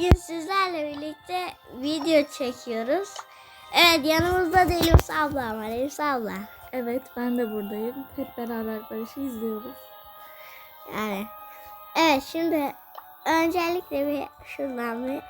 bugün sizlerle birlikte video çekiyoruz. Evet yanımızda da Elif abla var. Elif abla. Evet ben de buradayım. Hep beraber Barış'ı izliyoruz. Yani. Evet şimdi öncelikle bir şuradan bir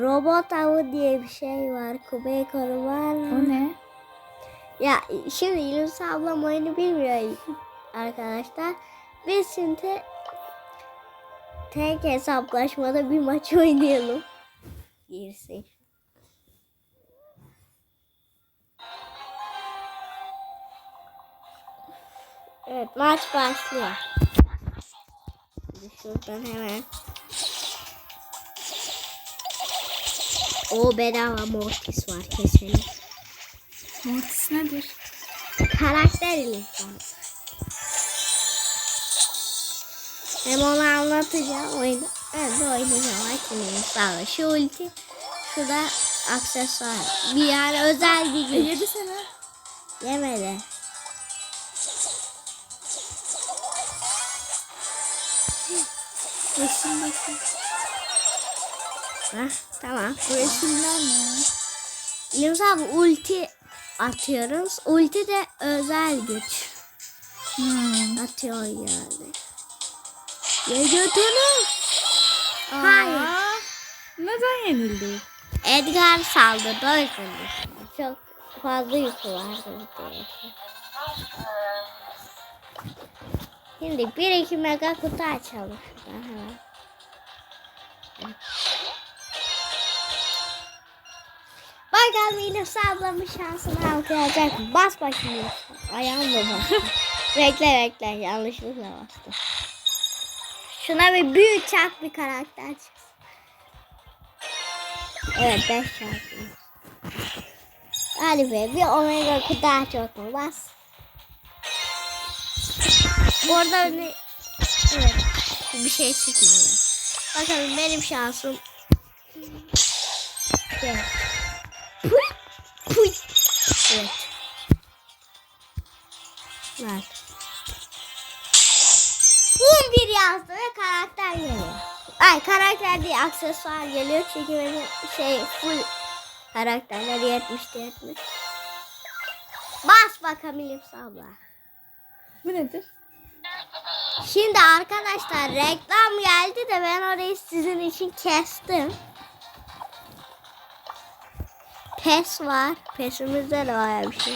robot avı diye bir şey var. Kubey koruman. O ne? Ya şimdi Yunus ablam oyunu bilmiyor arkadaşlar. Biz şimdi tek hesaplaşmada bir maç oynayalım. Girsin. Evet maç başlıyor. Şuradan hemen. O bedava mortis var keselim. Mortis nedir? karakter insan. Hem onu anlatacağım oyunu. De oynayacağım. Ol. Şu ulti. Şu da aksesuar. Bir yani özel bir güç. yedi sene. Yemedi. Resim bakın. Hah, tamam. Bu resimler ne? Yunus abi ulti atıyoruz. Ulti de özel güç. Hmm. Atıyor yani. Ya götünü. Hayır. Neden yenildi? Edgar saldırdı o yüzden. Çok fazla yükü vardı. Şimdi bir iki mega kutu açalım şuradan hemen. Bakalım yine ablamın şansını alacak. mı? Bas bakayım. Ayağımla bas. bekle bekle yanlışlıkla bastım. Şuna bir büyük çak bir karakter çıksın. Evet 5 şarkı. Hadi be bir omega daha çok mu bas. Orada ne? Evet. Bir şey çıkmadı. Bakalım benim şansım. Evet. Puy. Puy. Evet. Ver. 11 yazdı ve karakter geliyor. Ay karakter değil aksesuar geliyor çünkü benim şey full karakterler 70 70. Bas bakalım Elif abla. Bu nedir? Şimdi arkadaşlar reklam geldi de ben orayı sizin için kestim. Pes var. Pesimizde de var bir şey.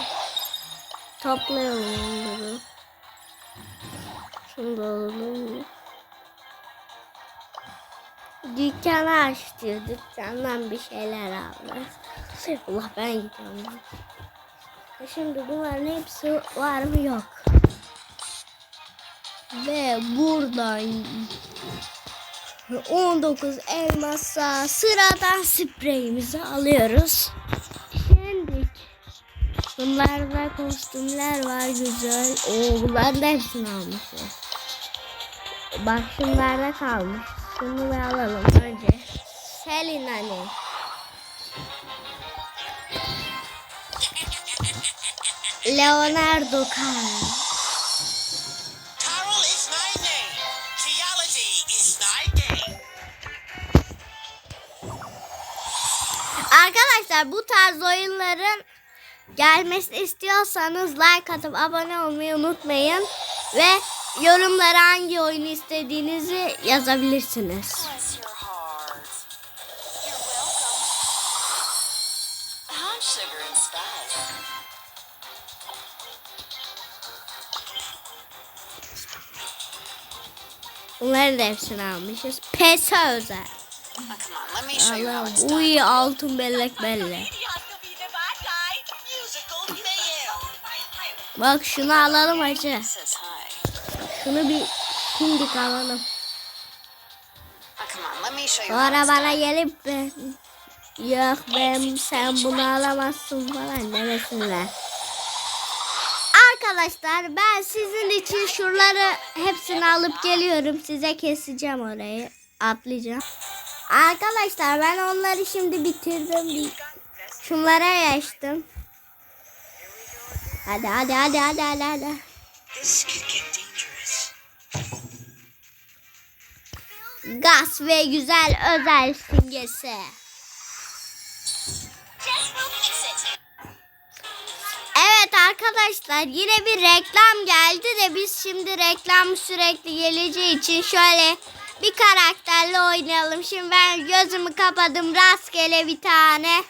Toplayalım onları. Şunu da alalım. Dükkanı aç diyor. Dükkandan bir şeyler al. Allah ben gidiyorum. Şimdi bunların hepsi var mı yok. Ve buradan 19 elmasa sıradan spreyimizi alıyoruz. Şimdi bunlarda kostümler var güzel. Oo bunların hepsini almışız. Bak şunlarda kalmış. Şunu bir alalım önce. Selin hani. Leonardo Carl. Carol is my name. Geology is my game. Arkadaşlar bu tarz oyunların gelmesini istiyorsanız like atıp abone olmayı unutmayın. Ve yorumlara hangi oyunu istediğinizi yazabilirsiniz. Bunların da hepsini almışız. PES'e özel. İt's Allah, uy altın bellek mayhem. Bak şunu alalım hacı. Şunu bir şimdi alalım. Now, come on, let me show you how Sonra it's bana done. gelip ben yok ben sen bunu alamazsın falan demesinler. Arkadaşlar ben sizin için şuraları hepsini alıp geliyorum. Size keseceğim orayı. Atlayacağım. Arkadaşlar ben onları şimdi bitirdim. Şunlara geçtim. Hadi hadi hadi hadi hadi hadi. Gaz ve güzel özel simgesi. Evet arkadaşlar yine bir reklam geldi de biz şimdi reklam sürekli geleceği için şöyle bir karakterle oynayalım. Şimdi ben gözümü kapadım rastgele bir tane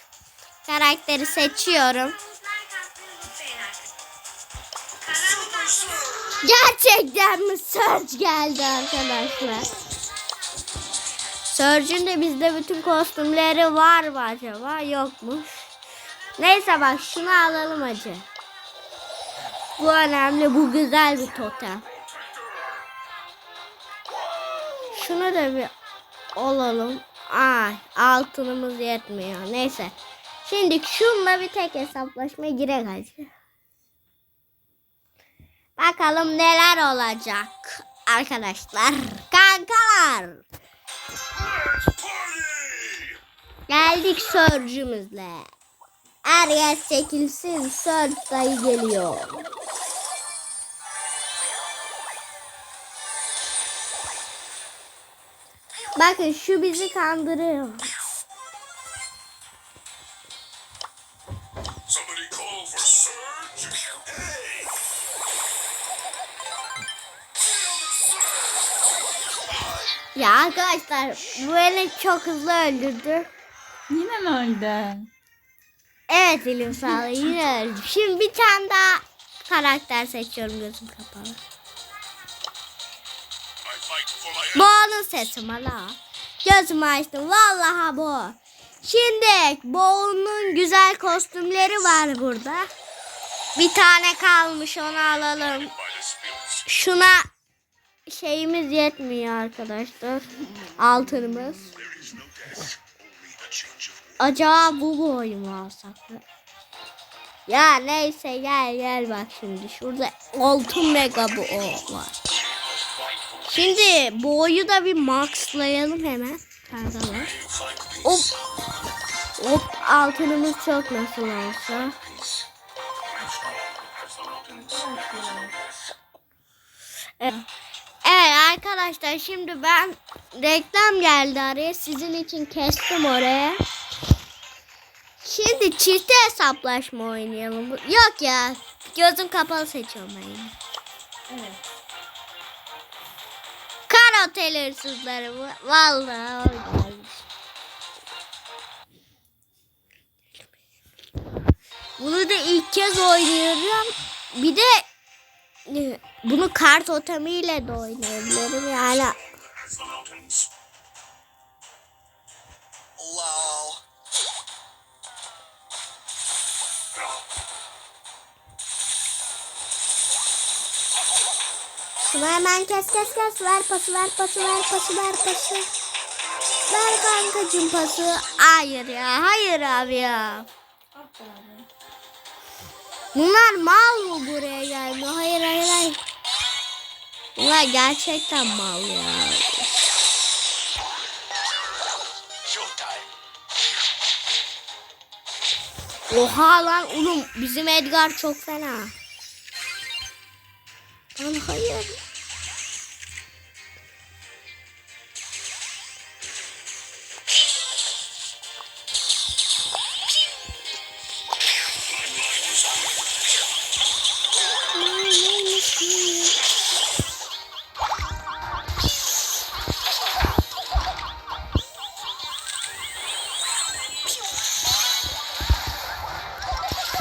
karakteri seçiyorum. Gerçekten mi Surge geldi arkadaşlar? Surge'ün de bizde bütün kostümleri var mı acaba? Yokmuş. Neyse bak şunu alalım acı. Bu önemli, bu güzel bir totem. Şunu da bir alalım. Ay altınımız yetmiyor. Neyse. Şimdi şunla bir tek hesaplaşmaya girek hacı. Bakalım neler olacak arkadaşlar. Kankalar. Geldik sörcümüzle. Herkes çekilsin. Sörc dayı geliyor. Bakın şu bizi kandırıyor. Ya arkadaşlar bu beni çok hızlı öldürdü. Yine mi öldün? Evet sağlığı yine öldüm. Şimdi bir tane daha karakter seçiyorum gözüm kapalı. Onun sesi la. Gözümü açtım. Vallahi bu. Şimdi Bo'nun güzel kostümleri var burada. Bir tane kalmış onu alalım. Şuna şeyimiz yetmiyor arkadaşlar. Altınımız. Acaba bu boyu mu alsak? Ya neyse gel gel bak şimdi. Şurada altın mega bu o var. Şimdi boyu da bir maxlayalım hemen. Kankalar. Hop. Hop altınımız çok nasıl olsa. Evet. Evet arkadaşlar şimdi ben reklam geldi araya sizin için kestim oraya. Şimdi çift hesaplaşma oynayalım. Yok ya gözüm kapalı seçiyorum ben yine. Evet. Kar otel hırsızları bu. Vallahi. Bunu da ilk kez oynuyorum. Bir de e, bunu kart otamiyle de oynayabilirim yani. Şunu hemen kes kes kes ver pası ver pası ver pası ver pası. Ver kankacım pası. Hayır ya hayır abi ya. Bunlar mal mı buraya gelmiyor? Hayır hayır hayır. Bunlar gerçekten mal ya. Oha lan oğlum bizim Edgar çok fena. Lan hayır.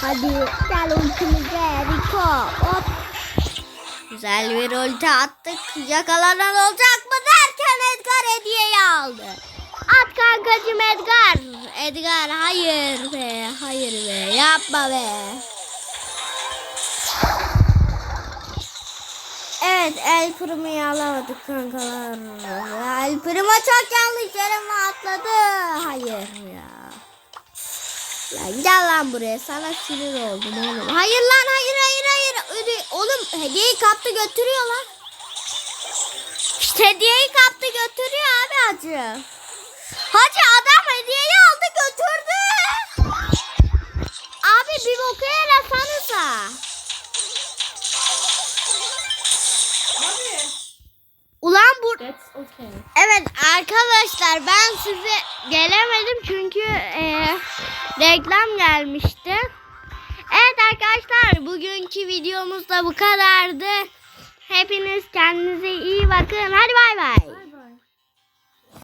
Hadi gel ultimize Rico. Hop. Güzel bir ulti attık. Yakalanan olacak mı derken Edgar hediyeyi aldı. At kankacım Edgar. Edgar hayır be. Hayır be. Yapma be. Evet El Primo'yu alamadık kankalar. El Primo çok yanlış yere mi atladı? Hayır ya. Lan gel lan buraya sana sinir oğlum. Hayır lan hayır. Hediyeyi kaptı götürüyor lan. İşte hediyeyi kaptı götürüyor abi hacı. Hacı adam hediyeyi aldı götürdü. Abi bir boku yarasanıza. Ulan bu... Okay. Evet Arkadaşlar ben size gelemedim çünkü e, reklam gelmişti. Evet arkadaşlar bugünkü videomuz da bu kadardı. Hepiniz kendinize iyi bakın. Hadi bay bay.